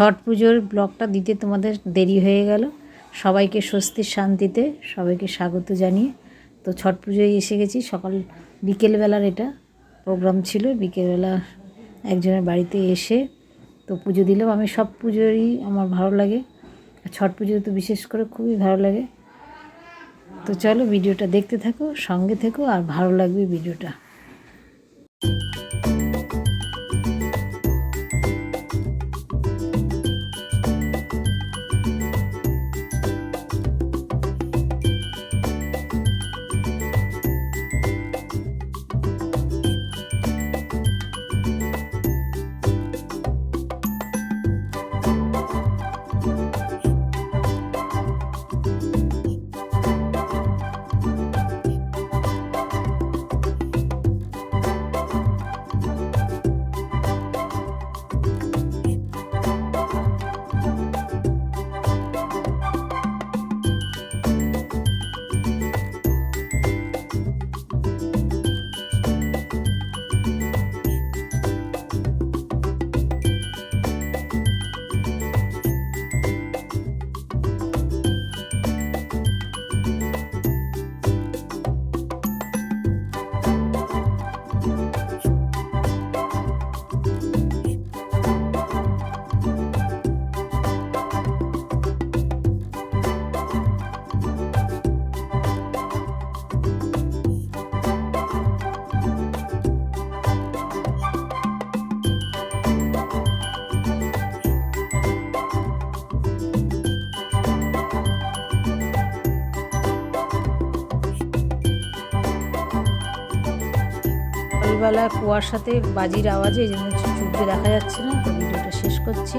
ছট পুজোর ব্লগটা দিতে তোমাদের দেরি হয়ে গেল। সবাইকে স্বস্তির শান্তিতে সবাইকে স্বাগত জানিয়ে তো ছট পুজোয় এসে গেছি। সকাল বিকেলবেলার এটা প্রোগ্রাম ছিল। বিকেলবেলা একজনের বাড়িতে এসে তো পুজো দিলাম। আমি সব পুজোরই আমার ভালো লাগে। ছট পুজো তো বিশেষ করে খুবই ভালো লাগে। তো চলো ভিডিওটা দেখতে থাকো, সঙ্গে থেকো আর ভালো লাগবে ভিডিওটা। সকালবেলা কুয়াশাতে বাজির আওয়াজে এই জন্য চুপকে দেখা যাচ্ছে না। তো ভিডিওটা শেষ করছি।